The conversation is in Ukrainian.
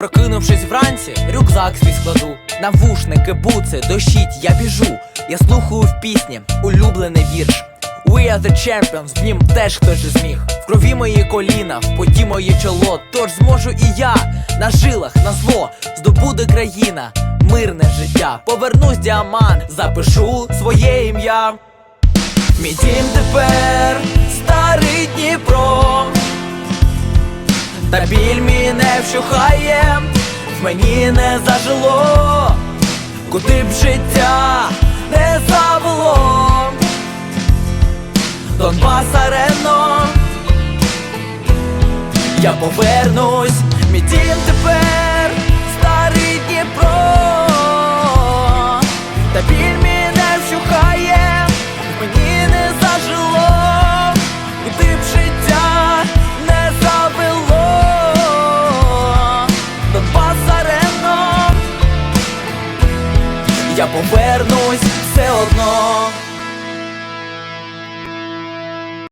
Прокинувшись вранці, рюкзак свій складу, навушники, буци, дощить, я біжу. Я слухаю в пісні, улюблений вірш. We are the champions, в нім теж хтось зміг. В крові мої коліна, в поті моє чоло. Тож зможу і я на жилах, на зло здобуде країна, мирне життя. Повернусь діамант, запишу своє ім'я. Мій дім тепер Та біль мій не вщухає, в мені не зажило, куди б життя не завело. Донбас арено, я повернусь, мій дім тепер я повернусь.